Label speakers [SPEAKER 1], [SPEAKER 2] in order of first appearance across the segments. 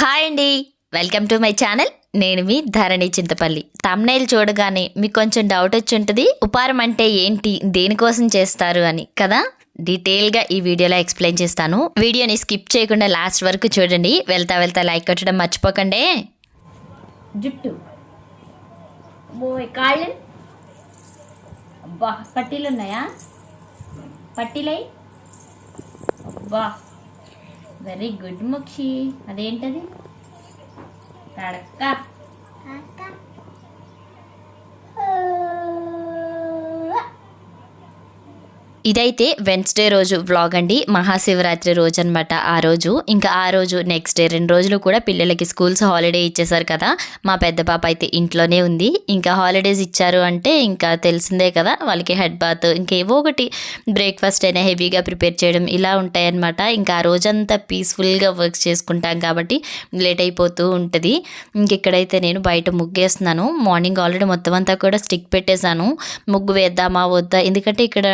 [SPEAKER 1] Hi అండి. Welcome to my channel. నేను మీ ధరణి చింతపల్లి. తమ్నైల్ చూడగానే మీకు కొంచెం డౌట్ వచ్చి ఉంటుంది ఉపారం అంటే ఏంటి దేనికోసం చేస్తారు అని కదా? డీటెయిల్గా ఈ వీడియోలో ఎక్స్ప్లెయిన్ చేస్తాను. వీడియోని స్కిప్ చేయకుండా లాస్ట్ వరకు చూడండి. వెళ్తా వెళ్తా లైక్ కొట్టడం మర్చిపోకండి. జుట్టు. కాళ్ళు పట్టీలు ఉన్నాయా పట్టీలై. అబ్బా. వెరీ గుడ్ ముక్షి. అదేంటది? తడక. ఇదైతే వెన్స్డే రోజు వ్లాగ్ అండి. మహాశివరాత్రి రోజు అనమాట ఆ రోజు. ఇంకా ఆ రోజు నెక్స్ట్ డే రెండు రోజులు కూడా పిల్లలకి స్కూల్స్ హాలిడే ఇచ్చేసారు కదా. మా పెద్ద పాప అయితే ఇంట్లోనే ఉంది. ఇంకా హాలిడేస్ ఇచ్చారు అంటే ఇంకా తెలిసిందే కదా వాళ్ళకి హెడ్ బాత్ ఇంకేవో ఒకటి బ్రేక్ఫాస్ట్ అయినా హెవీగా ప్రిపేర్ చేయడం ఇలా ఉంటాయన్నమాట. ఇంకా ఆ రోజంతా పీస్ఫుల్గా వర్క్ చేసుకుంటాం కాబట్టి లేట్ అయిపోతూ ఉంటుంది. ఇంక ఇక్కడైతే నేను బయట ముగ్గేస్తున్నాను. మార్నింగ్ ఆల్రెడీ మొత్తం అంతా కూడా స్టిక్ పెట్టేశాను. ముగ్గు వేద్దామా వద్దా? ఎందుకంటే ఇక్కడ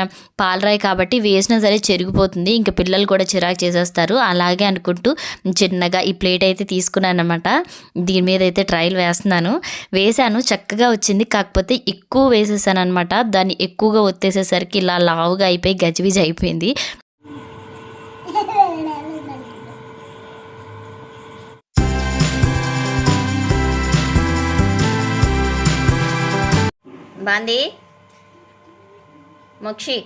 [SPEAKER 1] పాలరాయి కాబట్టి వేసినా సరే చెరిగిపోతుంది. ఇంకా పిల్లలు కూడా చిరాకు చేసేస్తారు. అలాగే అనుకుంటూ చిన్నగా ఈ ప్లేట్ అయితే తీసుకున్నాను అనమాట దీని మీద అయితే ట్రయల్ వేస్తున్నాను. వేసాను చక్కగా వచ్చింది. కాకపోతే ఎక్కువ వేసేసాను అనమాట దాన్ని ఎక్కువగా ఒత్తేసేసరికి ఇలా లావుగా అయిపోయి గజిబిజి అయిపోయింది. బాంది. మోక్షి.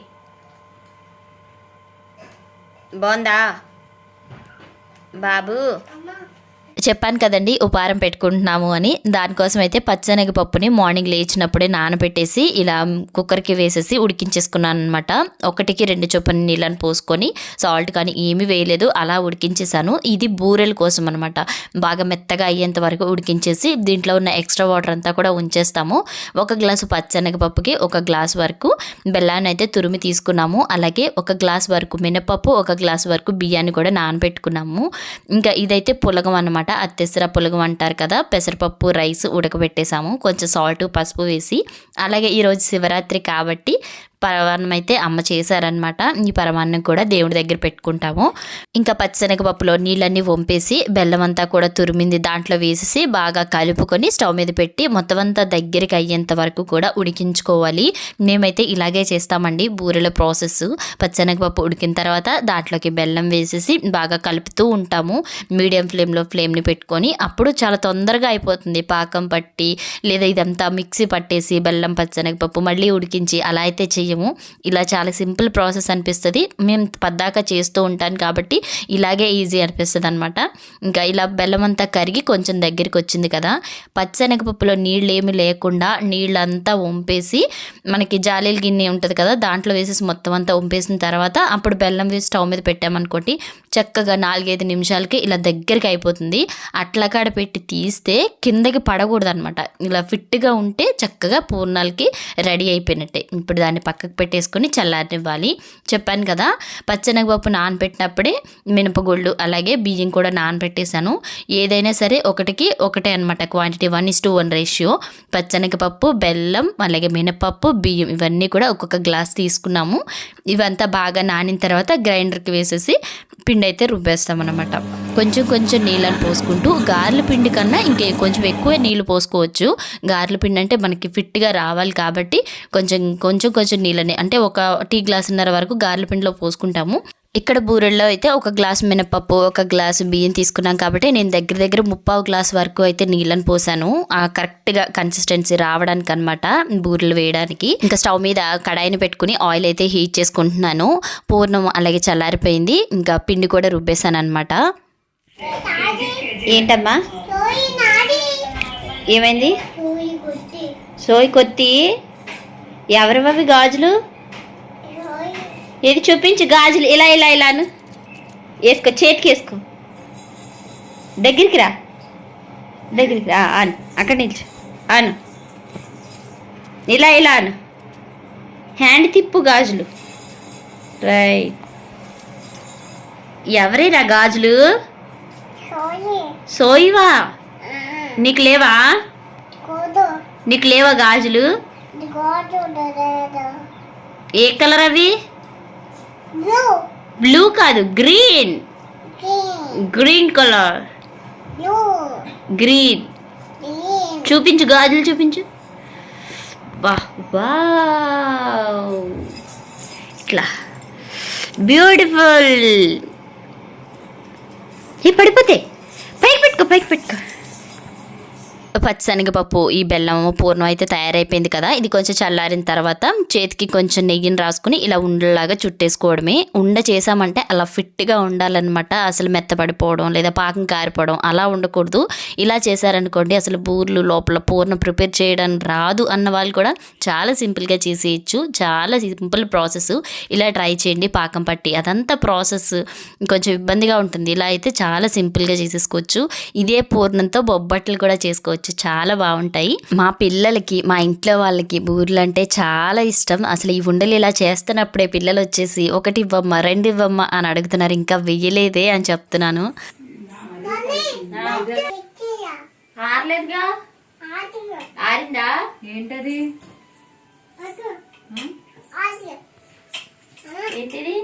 [SPEAKER 1] బాగుందా? బాబు. చెప్పాను కదండి ఉపారం పెట్టుకుంటున్నాము అని. దానికోసం అయితే పచ్చనగ పప్పుని మార్నింగ్ లేచినప్పుడే నానబెట్టేసి ఇలా కుక్కర్కి వేసేసి ఉడికించేసుకున్నాను అనమాట ఒకటికి రెండు చొప్పున నీళ్ళని పోసుకొని సాల్ట్ కానీ ఏమీ వేయలేదు అలా ఉడికించేసాను ఇది బూరెల కోసం అనమాట బాగా మెత్తగా అయ్యేంత వరకు ఉడికించేసి దీంట్లో ఉన్న ఎక్స్ట్రా వాటర్ అంతా కూడా ఉంచేస్తాము. ఒక గ్లాసు పచ్చనగపప్పుకి ఒక గ్లాస్ వరకు బెల్లాన్ని అయితే తురిమి తీసుకున్నాము. అలాగే ఒక గ్లాస్ వరకు మినపప్పు ఒక గ్లాస్ వరకు బియ్యాన్ని కూడా నానబెట్టుకున్నాము. ఇంకా ఇదైతే పులగం అనమాట అత్తెసర పులుగు అంటారు కదా పెసరపప్పు రైస్ ఉడకబెట్టేసాము. కొంచెం సాల్ట్ పసుపు వేసి అలాగే ఈరోజు శివరాత్రి కాబట్టి పరమాన్నం అయితే అమ్మ చేశారనమాట ఈ పరమాన్నం కూడా దేవుడి దగ్గర పెట్టుకుంటాము. ఇంకా పచ్చిశనగపప్పులో నీళ్ళన్నీ వంపేసి బెల్లం అంతా కూడా తురిమింది దాంట్లో వేసేసి బాగా కలుపుకొని స్టవ్ మీద పెట్టి మొత్తం అంతా దగ్గరికి అయ్యేంత వరకు కూడా ఉడికించుకోవాలి. మేమైతే ఇలాగే చేస్తామండి బూరెల ప్రాసెస్ పచ్చనగపప్పు ఉడికిన తర్వాత దాంట్లోకి బెల్లం వేసేసి బాగా కలుపుతూ ఉంటాము. మీడియం ఫ్లేమ్లో ఫ్లేమ్ని పెట్టుకొని అప్పుడు చాలా తొందరగా అయిపోతుంది. పాకం పట్టి లేదా ఇదంతా మిక్సీ పట్టేసి బెల్లం పచ్చనగపప్పు మళ్ళీ ఉడికించి అలా అయితే చేయము. ఇలా చాలా సింపుల్ ప్రాసెస్ అనిపిస్తుంది. మేము పద్దాక చేస్తూ ఉంటాను కాబట్టి ఇలాగే ఈజీ అనిపిస్తుంది అనమాట ఇంకా ఇలా బెల్లం అంతా కరిగి కొంచెం దగ్గరికి వచ్చింది కదా. పచ్చనగపప్పులో నీళ్ళు ఏమి లేకుండా నీళ్ళంతా వంపేసి మనకి జాలీల గిన్నె ఉంటుంది కదా దాంట్లో వేసేసి మొత్తం అంతా వంపేసిన తర్వాత అప్పుడు బెల్లం వేసి స్టవ్ మీద పెట్టామనుకోండి చక్కగా నాలుగైదు నిమిషాలకి ఇలా దగ్గరికి అయిపోతుంది. అట్లా కాడ పెట్టి తీస్తే కిందకి పడకూడదు అనమాట ఇలా ఫిట్గా ఉంటే చక్కగా పూర్ణాలకి రెడీ అయిపోయినట్టే. ఇప్పుడు దాన్ని పక్కకు పెట్టేసుకొని చల్లారనివ్వాలి. చెప్పాను కదా పచ్చనగపప్పు నానబెట్టినప్పుడే మినపగుళ్ళు అలాగే బియ్యం కూడా నానబెట్టేశాను ఏదైనా సరే ఒకటికి ఒకటే అనమాట quantity one is to one ratio పచ్చనగపప్పు బెల్లం అలాగే మినపప్పు బియ్యం ఇవన్నీ కూడా ఒక్కొక్క గ్లాస్ తీసుకున్నాము. ఇవంతా బాగా నానిన తర్వాత గ్రైండర్కి వేసేసి పిండి అయితే రుబ్బేస్తామన్నమాట. కొంచెం కొంచెం నీళ్ళని పోసుకుంటూ గార్ల పిండి కన్నా ఇంకే కొంచెం ఎక్కువ నీళ్ళు పోసుకోవచ్చు. గార్ల పిండి అంటే మనకి ఫిట్గా రావాలి కాబట్టి కొంచెం కొంచెం కొంచెం నీళ్ళని అంటే ఒక టీ గ్లాసున్నర వరకు గార్ల పిండిలో పోసుకుంటాము. ఇక్కడ బూరెల్లో అయితే ఒక గ్లాస్ మినపప్పు ఒక గ్లాసు బియ్యం తీసుకున్నాం కాబట్టి నేను దగ్గర దగ్గర ముప్పావు గ్లాస్ వరకు అయితే నీళ్ళని పోసాను. ఆ కరెక్ట్గా కన్సిస్టెన్సీ రావడానికి అనమాట బూరెలు వేయడానికి. ఇంకా స్టవ్ మీద కడాయిని పెట్టుకుని ఆయిల్ అయితే హీట్ చేసుకుంటున్నాను. పూర్ణం అలాగే చల్లారిపోయింది. ఇంకా పిండి కూడా రుబ్బేశాను అనమాట ఏంటమ్మా? ఏమైంది? సోయి కొత్తి. ఎవరివవి గాజులు? ఏది చూపించు? గాజులు ఇలా ఇలా ఇలాను. వేసుకో చేతికి వేసుకో. దగ్గరికి రా. దగ్గరికి రా. ఆను. అక్కడ నిల్చు. ఆను. ఇలా ఇలా అను హ్యాండ్ తిప్పు గాజులు. రైట్. ఎవరేరా గాజులు? సోయివా? నీకు లేవా? నీకు లేవా గాజులు? ఏ కలర్ అవి? బ్లూ కాదు గ్రీన్ గ్రీన్ కలర్ గ్రీన్ చూపించు గాజులు చూపించు. ఇట్లా. బ్యూటిఫుల్ ఈ పడిపోతే. పైకి పెట్టుకో పైకి పెట్టుకో. పచ్చిశనగపప్పు ఈ బెల్లం పూర్ణం అయితే తయారైపోయింది కదా. ఇది కొంచెం చల్లారిన తర్వాత చేతికి కొంచెం నెయ్యిని రాసుకుని ఇలా ఉండలాగా చుట్టేసుకోవడమే. ఉండ చేసామంటే అలా ఫిట్గా ఉండాలన్నమాట. అసలు మెత్తపడిపోవడం లేదా పాకం కారిపోవడం అలా ఉండకూడదు. ఇలా చేశారనుకోండి అసలు బూర్లు లోపల పూర్ణం ప్రిపేర్ చేయడం రాదు అన్న వాళ్ళు కూడా చాలా సింపుల్గా చేసేయచ్చు. చాలా సింపుల్ ప్రాసెస్. ఇలా ట్రై చేయండి పాకం పట్టి. అదంతా ప్రాసెస్ కొంచెం ఇబ్బందిగా ఉంటుంది. ఇలా అయితే చాలా సింపుల్గా చేసేసుకోవచ్చు. ఇదే పూర్ణంతో బొబ్బట్లు కూడా చేసుకోవచ్చు. చాలా బాగుంటాయి. మా పిల్లలకి మా ఇంట్లో వాళ్ళకి బూర్లు అంటే చాలా ఇష్టం. అసలు ఈ ఉండలు ఇలా చేస్తున్నప్పుడే పిల్లలు వచ్చేసి ఒకటి ఇవ్వమ్మ రెండు ఇవ్వమ్మ అని అడుగుతున్నారు. ఇంకా వెయ్యలేదే అని చెప్తున్నాను.
[SPEAKER 2] తెచ్చియా
[SPEAKER 1] ఆరలేదుగా?
[SPEAKER 2] ఆడియో
[SPEAKER 1] ఆరిందా?
[SPEAKER 3] ఏంటది?
[SPEAKER 2] అటు ఆడియో
[SPEAKER 1] ఏంటిది?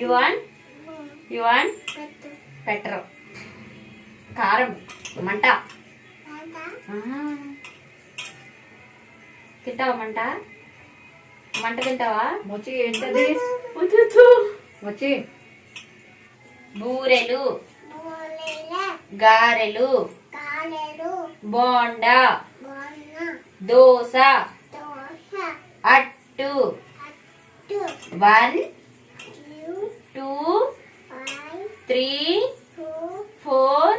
[SPEAKER 1] యు వాంట్ యు వాంట్
[SPEAKER 2] పెట్టు
[SPEAKER 1] పెట్టరు. కారం మంట. తింటావా మంట? మంట తింటావా?
[SPEAKER 3] మొచ్చి ఏంటది. మొచ్చి
[SPEAKER 1] బూరెలు. గారెలు. బోండా. దోశ. అట్టు. వన్ టూ త్రీ ఫోర్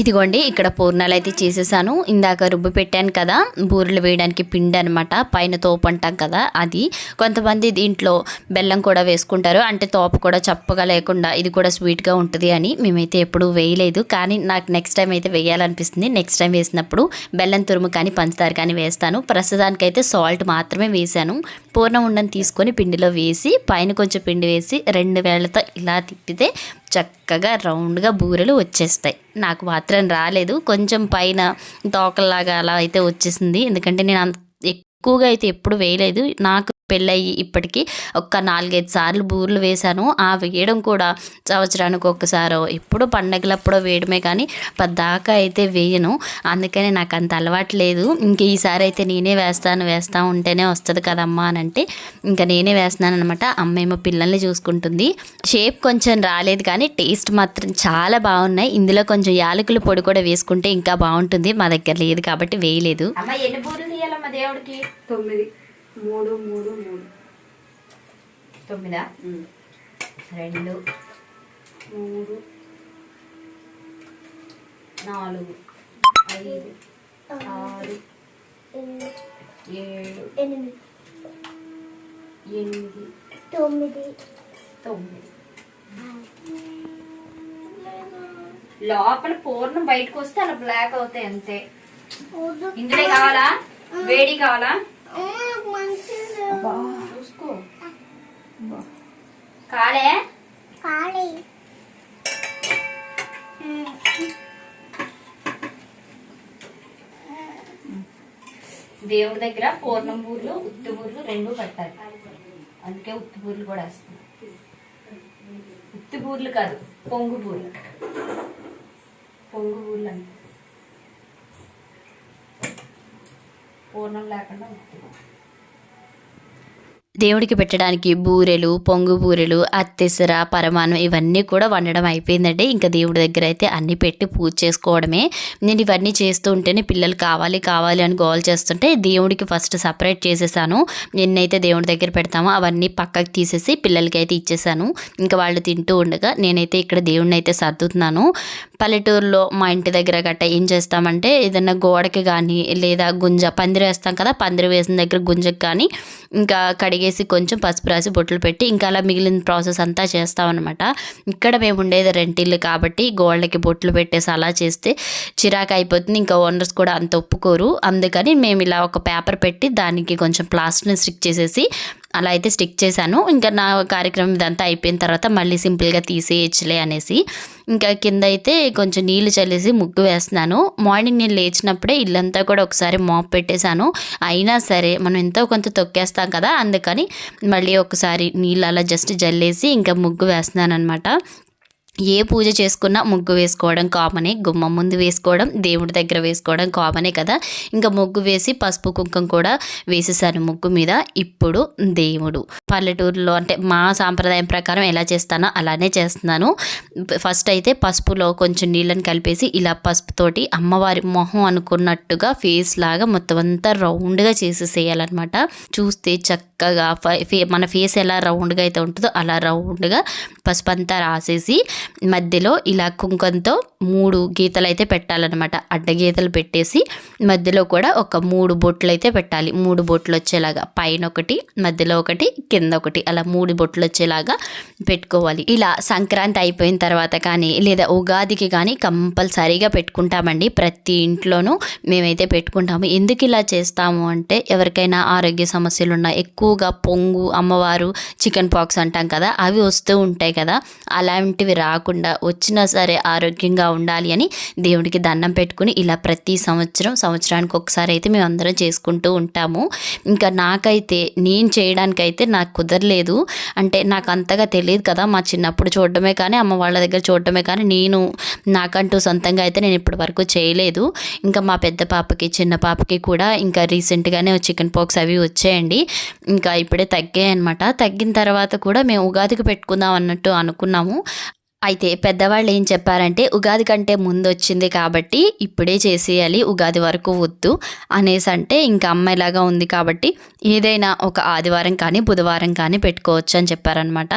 [SPEAKER 1] ఇదిగోండి ఇక్కడ పూర్ణాలు అయితే చేసేసాను. ఇందాక రుబ్బు పెట్టాను కదా బూరెలు వేయడానికి పిండి అనమాట పైన తోపు అంటాం కదా అది. కొంతమంది దీంట్లో బెల్లం కూడా వేసుకుంటారు అంటే తోపు కూడా చప్పగా లేకుండా ఇది కూడా స్వీట్గా ఉంటుంది అని మేమైతే ఎప్పుడూ వేయలేదు. కానీ నాకు నెక్స్ట్ టైం అయితే వేయాలనిపిస్తుంది. నెక్స్ట్ టైం వేసినప్పుడు బెల్లం తురుము కానీ పంచదార కానీ వేస్తాను. ప్రస్తుతానికైతే సాల్ట్ మాత్రమే వేశాను. పూర్ణం ఉండని తీసుకొని పిండిలో వేసి పైన కొంచెం పిండి వేసి రెండు వేళ్ళతో ఇలా తిప్పితే చక్కగా రౌండ్గా బూరెలు వచ్చేస్తాయి. నాకు మాత్రం రాలేదు. కొంచెం పైన తోకల్లాగా అలా అయితే వచ్చేసింది. ఎందుకంటే నేను అంత ఎక్కువగా అయితే ఎప్పుడు వేయలేదు. నాకు పెళ్ళయి ఇప్పటికీ ఒక్క నాలుగైదు సార్లు బూరెలు వేశాను. ఆ వేయడం కూడా సంవత్సరానికి ఒక్కసారో. ఎప్పుడో పండగలప్పుడో వేయడమే కానీ పద్దాకా అయితే వేయను. అందుకని నాకు అంత అలవాటు లేదు. ఇంక ఈసారి అయితే నేనే వేస్తాను. వేస్తా ఉంటేనే వస్తుంది కదమ్మా అని అంటే ఇంకా నేనే వేస్తున్నాను అనమాట అమ్మేమో పిల్లల్ని చూసుకుంటుంది. షేప్ కొంచెం రాలేదు కానీ టేస్ట్ మాత్రం చాలా బాగున్నాయి. ఇందులో కొంచెం యాలకుల పొడి కూడా వేసుకుంటే ఇంకా బాగుంటుంది. మా దగ్గర లేదు కాబట్టి వేయలేదు. అమ్మ ఎన్ని బూరెలు తీయాలమ్మా దేవుడికి?
[SPEAKER 3] తొమ్మిది. మూడు మూడు మూడు.
[SPEAKER 1] తొమ్మిదా? రెండు. మూడు. నాలుగు. ఐదు. ఆరు. ఏడు.
[SPEAKER 2] ఎనిమిది.
[SPEAKER 1] ఎనిమిది.
[SPEAKER 2] తొమ్మిది.
[SPEAKER 1] తొమ్మిది. లోపల పూర్ణం బయటకు వస్తే అలా బ్లాక్ అవుతాయి అంతే. ఇందులో కావాలా? వేడి కావాలా
[SPEAKER 2] మంచిది
[SPEAKER 1] చూసుకో కాలే
[SPEAKER 2] ఖాళీ
[SPEAKER 1] దేవుడి దగ్గర పూర్ణం బూర్లు ఉత్తి బూర్లు రెండు పెట్టాలి అందుకే ఉత్తి బూర్లు కూడా వేస్తాం ఉత్తి బూర్లు కాదు పొంగు బూర్లు. పొంగు బూర్లు అంటే పూర్ణం లేకుండా ఉత్తి దేవుడికి పెట్టడానికి బూరెలు పొంగు బూరెలు అత్తెసర పరమానం ఇవన్నీ కూడా వండడం అయిపోయిందండి. ఇంకా దేవుడి దగ్గర అయితే అన్ని పెట్టి పూజ చేసుకోవడమే. నేను ఇవన్నీ చేస్తూ ఉంటేనే పిల్లలు కావాలి కావాలి అని గోల్ చేస్తుంటే దేవుడికి ఫస్ట్ సపరేట్ చేసేసాను. ఎన్నైతే దేవుడి దగ్గర పెడతామో అవన్నీ పక్కకి తీసేసి పిల్లలకి అయితే ఇచ్చేసాను. ఇంకా వాళ్ళు తింటూ ఉండగా నేనైతే ఇక్కడ దేవుడిని అయితే సర్దుతున్నాను. పల్లెటూరులో మా ఇంటి దగ్గర గట్ట ఏం చేస్తామంటే ఏదైనా గోడకి కానీ లేదా గుంజ పందిరి వేస్తాం కదా పందిరి వేసిన దగ్గర గుంజకు కానీ ఇంకా కడిగి కడిగేసి కొంచెం పసుపు రాసి బొట్లు పెట్టి ఇంకా అలా మిగిలిన ప్రాసెస్ అంతా చేస్తామన్నమాట ఇక్కడ మేము ఉండేది రెంటిల్లు కాబట్టి గోళ్ళకి బొట్లు పెట్టేసి అలా చేస్తే చిరాకు అయిపోతుంది. ఇంకా ఓనర్స్ కూడా అంత ఒప్పుకోరు. అందుకని మేము ఇలా ఒక పేపర్ పెట్టి దానికి కొంచెం ప్లాస్టర్ని స్టిక్ చేసేసి అలా అయితే స్టిక్ చేశాను. ఇంకా నా కార్యక్రమం ఇదంతా అయిపోయిన తర్వాత మళ్ళీ సింపుల్గా తీసేయచ్చులే అనేసి ఇంకా కింద అయితే కొంచెం నీళ్ళు చల్లేసి ముగ్గు వేస్తున్నాను. మార్నింగ్ నేను లేచినప్పుడే ఇల్లంతా కూడా ఒకసారి మాప్ పెట్టేశాను. అయినా సరే మనం ఎంతో కొంత తొక్కేస్తాం కదా అందుకని మళ్ళీ ఒకసారి నీళ్ళు అలా జస్ట్ జల్లేసి ఇంకా ముగ్గు వేస్తున్నాను అనమాట ఏ పూజ చేసుకున్నా ముగ్గు వేసుకోవడం కామనే గుమ్మం ముందు వేసుకోవడం దేవుడి దగ్గర వేసుకోవడం కామనే కదా. ఇంకా ముగ్గు వేసి పసుపు కుంకుమ కూడా వేసేసాను ముగ్గు మీద. ఇప్పుడు దేవుడు. పల్లెటూరులో అంటే మా సాంప్రదాయం ప్రకారం ఎలా చేస్తానో అలానే చేస్తున్నాను. ఫస్ట్ అయితే పసుపులో కొంచెం నీళ్ళని కలిపేసి ఇలా పసుపుతోటి అమ్మవారి మొహం అనుకున్నట్టుగా ఫేస్ లాగా మొత్తం అంతా రౌండ్గా చేసేసేయాలన్నమాట. చూస్తే చక్కగా మన ఫేస్ ఎలా రౌండ్గా అయితే ఉంటుందో అలా రౌండ్గా పసుపు అంతా రాసేసి మధ్యలో ఇలా కుంకంతో మూడు గీతలు అయితే పెట్టాలన్నమాట. అడ్డ గీతలు పెట్టేసి మధ్యలో కూడా ఒక మూడు బొట్లు అయితే పెట్టాలి. మూడు బొట్లు వచ్చేలాగా పైన ఒకటి మధ్యలో ఒకటి కింద ఒకటి అలా మూడు బొట్లు వచ్చేలాగా పెట్టుకోవాలి. ఇలా సంక్రాంతి అయిపోయిన తర్వాత కానీ లేదా ఉగాదికి కానీ కంపల్సరీగా పెట్టుకుంటామండి. ప్రతి ఇంట్లోనూ మేమైతే పెట్టుకుంటాము. ఎందుకు ఇలా చేస్తాము అంటే ఎవరికైనా ఆరోగ్య సమస్యలు ఉన్నా ఎక్కువగా పొంగు అమ్మవారు చికెన్ పాక్స్ అంటాం కదా అవి వస్తూ ఉంటాయి కదా. అలాంటివి రాకుండా వచ్చినా సరే ఆరోగ్యంగా ఉండాలి అని దేవుడికి దండం పెట్టుకుని ఇలా ప్రతి సంవత్సరం సంవత్సరానికి ఒకసారి అయితే మేము అందరం చేసుకుంటూ ఉంటాము. ఇంకా నాకైతే నేను చేయడానికైతే నాకు కుదరలేదు. అంటే నాకు అంతగా తెలియదు కదా మా చిన్నప్పుడు చూడడమే కానీ అమ్మ వాళ్ళ దగ్గర చూడడమే కానీ నేను నాకంటూ సొంతంగా అయితే నేను ఇప్పటి వరకు చేయలేదు. ఇంకా మా పెద్ద పాపకి చిన్న పాపకి కూడా ఇంకా రీసెంట్గానే చికెన్ పాక్స్ అవి వచ్చాయండి. ఇంకా ఇప్పుడే తగ్గాయి అనమాట తగ్గిన తర్వాత కూడా మేము ఉగాదికి పెట్టుకుందాం అన్నట్టు అనుకున్నాము. అయితే పెద్దవాళ్ళు ఏం చెప్పారంటే ఉగాది కంటే ముందు వచ్చింది కాబట్టి ఇప్పుడే చేసేయాలి ఉగాది వరకు వద్దు అనేసి అంటే ఇంకా అమ్మాయిలాగా ఉంది కాబట్టి ఏదైనా ఒక ఆదివారం కానీ బుధవారం కానీ పెట్టుకోవచ్చు అని చెప్పారనమాట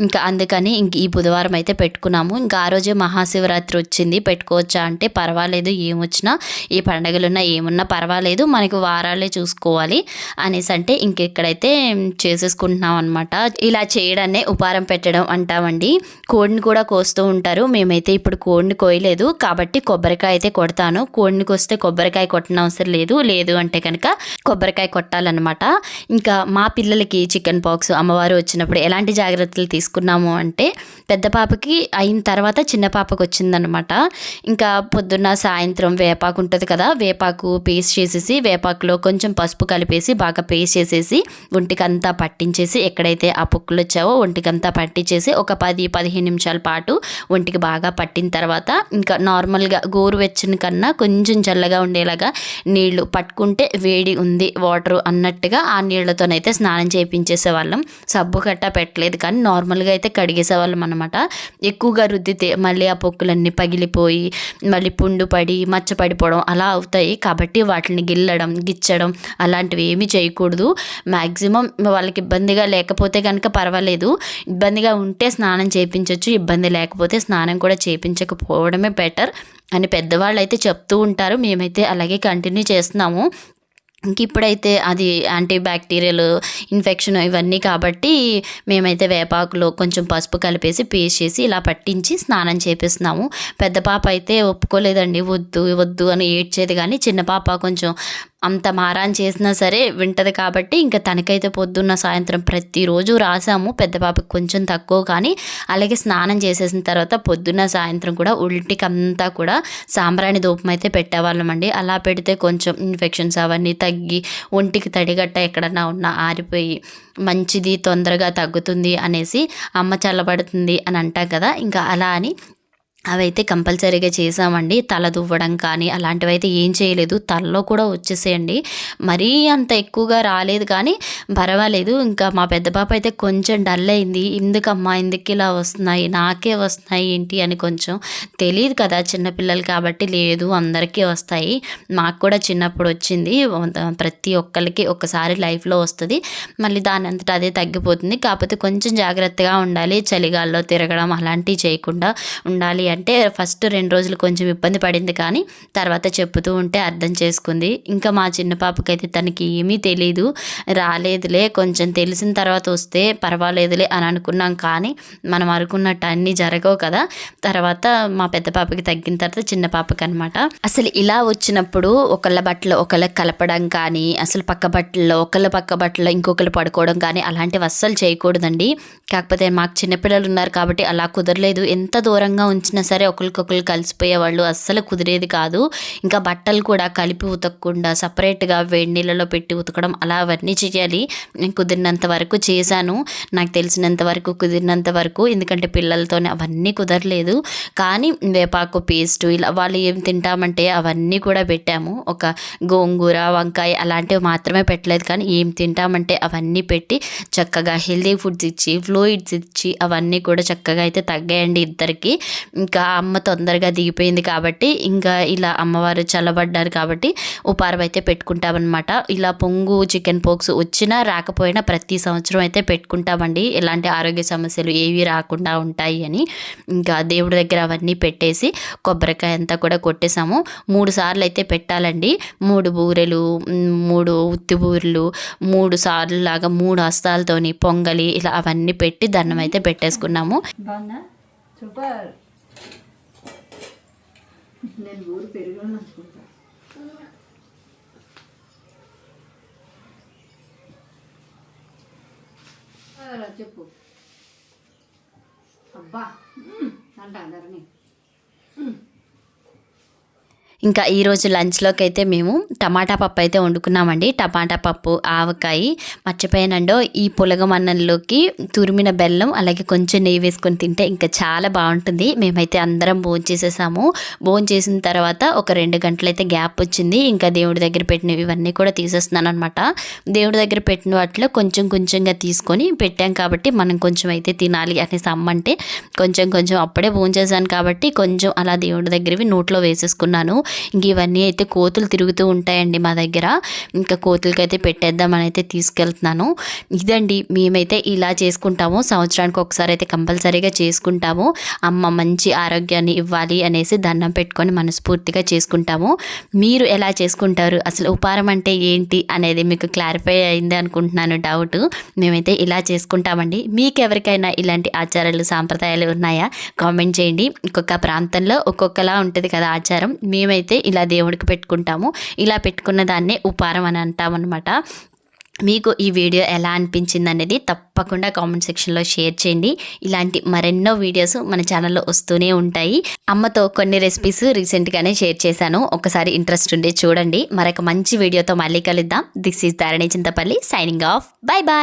[SPEAKER 1] ఇంకా అందుకని ఇంక ఈ బుధవారం అయితే పెట్టుకున్నాము. ఇంకా ఆ రోజే మహాశివరాత్రి వచ్చింది. పెట్టుకోవచ్చా అంటే పర్వాలేదు ఏమొచ్చినా ఏ పండగలున్నా ఏమున్నా పర్వాలేదు మనకి వారాలే చూసుకోవాలి అనేసి అంటే ఇంక ఇక్కడైతే చేసేసుకుంటున్నాం అనమాట ఇలా చేయడాన్నే ఉపారం పెట్టడం అంటామండి. కోడిని కూడా కూడా కోస్తూ ఉంటారు. మేమైతే ఇప్పుడు కోడిని కోయలేదు. కాబట్టి కొబ్బరికాయ అయితే కొడతాను. కోడిని కోస్తే కొబ్బరికాయ కొట్టిన అవసరం లేదు. లేదు అంటే కనుక కొబ్బరికాయ కొట్టాలన్నమాట. ఇంకా మా పిల్లలకి చికెన్ పాక్స్ అమ్మవారు వచ్చినప్పుడు ఎలాంటి జాగ్రత్తలు తీసుకున్నాము అంటే పెద్ద పాపకి అయిన తర్వాత చిన్న పాపకు వచ్చిందనమాట ఇంకా పొద్దున్న సాయంత్రం వేపాకు ఉంటుంది కదా వేపాకు పేస్ట్ చేసేసి వేపాకులో కొంచెం పసుపు కలిపేసి బాగా పేస్ట్ చేసేసి ఒంటికంతా పట్టించేసి ఎక్కడైతే ఆ పొక్కులు వచ్చావో ఒంటికంతా పట్టించేసి ఒక పది పదిహేను నిమిషాల పాటు ఒంటికి బాగా పట్టిన తర్వాత ఇంకా నార్మల్గా గోరువెచ్చని కన్నా కొంచెం చల్లగా ఉండేలాగా నీళ్ళు పట్టుకుంటే వేడి ఉంది వాటర్ అన్నట్టుగా ఆ నీళ్ళతోనైతే స్నానం చేయించేసేవాళ్ళం సబ్బు కట్ట పెట్టలేదు కానీ నార్మల్గా అయితే కడిగేసేవాళ్ళం అనమాట ఎక్కువగా రుద్దితే మళ్ళీ ఆ పొక్కులన్నీ పగిలిపోయి మళ్ళీ పుండు పడి మచ్చ పడిపోవడం అలా అవుతాయి. కాబట్టి వాటిని గిల్లడం గిచ్చడం అలాంటివి ఏమీ చేయకూడదు. మ్యాక్సిమం వాళ్ళకి ఇబ్బందిగా లేకపోతే కనుక పర్వాలేదు. ఇబ్బందిగా ఉంటే స్నానం చేయించవచ్చు ఇబ్బంది లేకపోతే స్నానం కూడా చేయించకపోవడమే బెటర్ అని పెద్దవాళ్ళు అయితే చెప్తూ ఉంటారు. మేమైతే అలాగే కంటిన్యూ చేస్తున్నాము. ఇంక ఇప్పుడైతే అది యాంటీ బ్యాక్టీరియల్ ఇన్ఫెక్షన్ ఇవన్నీ కాబట్టి మేమైతే వేపాకులో కొంచెం పసుపు కలిపేసి పేస్ట్ చేసి ఇలా పట్టించి స్నానం చేపిస్తున్నాము. పెద్ద పాప అయితే ఒప్పుకోలేదండి వద్దు వద్దు అని ఏడ్చేది కానీ చిన్న పాప కొంచెం అంత మారాన్ చేసినా సరే వింటది కాబట్టి ఇంకా తనకైతే పొద్దున్న సాయంత్రం ప్రతిరోజు రాసాము. పెద్ద పాపకి కొంచెం తక్కువ కానీ అలాగే స్నానం చేసేసిన తర్వాత పొద్దున్న సాయంత్రం కూడా ఒంటికి అంతా కూడా సాంబ్రాణి ధూపం అయితే పెట్టేవాళ్ళమండి అలా పెడితే కొంచెం ఇన్ఫెక్షన్స్ అవన్నీ తగ్గి ఒంటికి తడిగట్ట ఎక్కడన్నా ఉన్నా ఆరిపోయి మంచిది తొందరగా తగ్గుతుంది అనేసి అమ్మ చల్లబడుతుంది అని అంటాం కదా. ఇంకా అలా అని అవైతే కంపల్సరీగా చేసామండి తల దువ్వడం కానీ అలాంటివి అయితే ఏం చేయలేదు. తలలో కూడా వచ్చేసేయండి. మరీ అంత ఎక్కువగా రాలేదు కానీ పర్వాలేదు. ఇంకా మా పెద్ద పాప అయితే కొంచెం డల్ అయింది. ఎందుకమ్మా? ఎందుకు ఇలా వస్తున్నాయి? నాకే వస్తున్నాయి ఏంటి? అని కొంచెం తెలియదు కదా చిన్నపిల్లలు కాబట్టి లేదు. అందరికీ వస్తాయి. మాకు కూడా చిన్నప్పుడు వచ్చింది. ప్రతి ఒక్కరికి ఒక్కసారి లైఫ్లో వస్తుంది. మళ్ళీ దాని అంతటా అదే తగ్గిపోతుంది. కాకపోతే కొంచెం జాగ్రత్తగా ఉండాలి. చలిగాల్లో తిరగడం అలాంటివి చేయకుండా ఉండాలి అంటే ఫస్ట్ రెండు రోజులు కొంచెం ఇబ్బంది పడింది కానీ తర్వాత చెప్పుతూ ఉంటే అర్థం చేసుకుంది. ఇంకా మా చిన్న పాపకైతే తనకి ఏమీ తెలియదు రాలేదులే కొంచెం తెలిసిన తర్వాత వస్తే పర్వాలేదులే అని అనుకున్నాం కానీ మనం అనుకున్నట్టు అన్నీ జరగవు కదా. తర్వాత మా పెద్ద పాపకి తగ్గిన తర్వాత చిన్న పాపకి అనమాట అసలు ఇలా వచ్చినప్పుడు ఒకళ్ళ బట్టలు ఒకళ్ళకి కలపడం కానీ అసలు పక్క బట్టల్లో ఒకళ్ళ పక్క బట్టలో ఇంకొకరు పడుకోవడం కానీ అలాంటివి అస్సలు చేయకూడదండి. కాకపోతే మాకు చిన్నపిల్లలు ఉన్నారు కాబట్టి అలా కుదరలేదు. ఎంత దూరంగా ఉంచినా సరే ఒకరికొకరు కలిసిపోయేవాళ్ళు అస్సలు కుదిరేది కాదు. ఇంకా బట్టలు కూడా కలిపి ఉతకకుండా సపరేట్గా వేడి నీళ్ళలో పెట్టి ఉతకడం అలా అవన్నీ చేయాలి. నేను కుదిరినంత వరకు చేశాను. నాకు తెలిసినంత వరకు కుదిరినంత వరకు. ఎందుకంటే పిల్లలతోనే అవన్నీ కుదరలేదు. కానీ వేపాకు పేస్ట్ ఇలా వాళ్ళు ఏం తింటామంటే అవన్నీ కూడా పెట్టాము. ఒక గోంగూర వంకాయ అలాంటివి మాత్రమే పెట్టలేదు. కానీ ఏం తింటామంటే అవన్నీ పెట్టి చక్కగా హెల్దీ ఫుడ్స్ ఇచ్చి ఫ్లూయిడ్స్ ఇచ్చి అవన్నీ కూడా చక్కగా అయితే తగ్గాయండి ఇద్దరికి. ఇంకా అమ్మ తొందరగా దిగిపోయింది కాబట్టి ఇంకా ఇలా అమ్మవారు చల్లబడ్డారు కాబట్టి ఉపారం అయితే పెట్టుకుంటామన్నమాట. ఇలా పొంగు చికెన్ పోక్స్ వచ్చినా రాకపోయినా ప్రతి సంవత్సరం అయితే పెట్టుకుంటామండి. ఎలాంటి ఆరోగ్య సమస్యలు ఏవి రాకుండా ఉంటాయి అని. ఇంకా దేవుడి దగ్గర అవన్నీ పెట్టేసి కొబ్బరికాయ అంతా కూడా కొట్టేసాము. మూడు సార్లు అయితే పెట్టాలండి. మూడు బూరెలు మూడు ఉత్తి బూరెలు మూడు సార్లు లాగా మూడు హస్తాలతోని పొంగలి ఇలా అవన్నీ పెట్టి దండం అయితే పెట్టేసుకున్నాము.
[SPEAKER 3] సూపర్. నేను ఊరు పెరుగు అనుకుంటా. చెప్పు. అబ్బా అంట అందరినీ.
[SPEAKER 1] ఇంకా ఈరోజు లంచ్లోకి అయితే మేము టమాటా పప్పు అయితే వండుకున్నామండి. టమాటా పప్పు ఆవకాయ మర్చిపోయానండో ఈ పులగమన్నంలోకి తురిమిన బెల్లం అలాగే కొంచెం నెయ్యి వేసుకొని తింటే ఇంకా చాలా బాగుంటుంది. మేమైతే అందరం భోజనం చేసేసాము. భోజనం చేసిన తర్వాత ఒక రెండు గంటలైతే గ్యాప్ వచ్చింది. ఇంకా దేవుడి దగ్గర పెట్టినవి ఇవన్నీ కూడా తీసేస్తున్నాను అనమాట దేవుడి దగ్గర పెట్టిన వాటిలో కొంచెం కొంచెంగా తీసుకొని పెట్టాం కాబట్టి మనం కొంచెం అయితే తినాలి అనేసి అమ్మంటే కొంచెం కొంచెం అప్పుడే భోజనం చేశాను కాబట్టి కొంచెం అలా దేవుడి దగ్గరవి నోట్లో వేసేసుకున్నాను. ఇంక ఇవన్నీ అయితే కోతులు తిరుగుతూ ఉంటాయండి మా దగ్గర. ఇంకా కోతులకి అయితే పెట్టేద్దామని అయితే తీసుకెళ్తున్నాను. ఇదండి మేమైతే ఇలా చేసుకుంటాము. సంవత్సరానికి ఒకసారి అయితే కంపల్సరీగా చేసుకుంటాము. అమ్మ మంచి ఆరోగ్యాన్ని ఇవ్వాలి అనేసి దండం పెట్టుకొని మనస్ఫూర్తిగా చేసుకుంటాము. మీరు ఎలా చేసుకుంటారు? అసలు ఉపారం అంటే ఏంటి అనేది మీకు క్లారిఫై అయింది అనుకుంటున్నాను డౌట్ మేమైతే ఇలా చేసుకుంటామండి. మీకు ఎవరికైనా ఇలాంటి ఆచారాలు సాంప్రదాయాలు ఉన్నాయా? కామెంట్ చేయండి. ఒక్కొక్క ప్రాంతంలో ఒక్కొక్కలా ఉంటుంది కదా ఆచారం. మేమైతే అయితే ఇలా దేవుడికి పెట్టుకుంటాము. ఇలా పెట్టుకున్న దాన్నే ఉపారం అని అంటామన్నమాట. మీకు ఈ వీడియో ఎలా అనిపించింది అనేది తప్పకుండా కామెంట్ సెక్షన్లో షేర్ చేయండి. ఇలాంటి మరెన్నో వీడియోస్ మన ఛానల్లో వస్తూనే ఉంటాయి. అమ్మతో కొన్ని రెసిపీస్ రీసెంట్గానే షేర్ చేశాను. ఒకసారి ఇంట్రెస్ట్ ఉండే చూడండి. మరొక మంచి వీడియోతో మళ్ళీ కలుద్దాం. This is Dharani Chintapalli signing off bye bye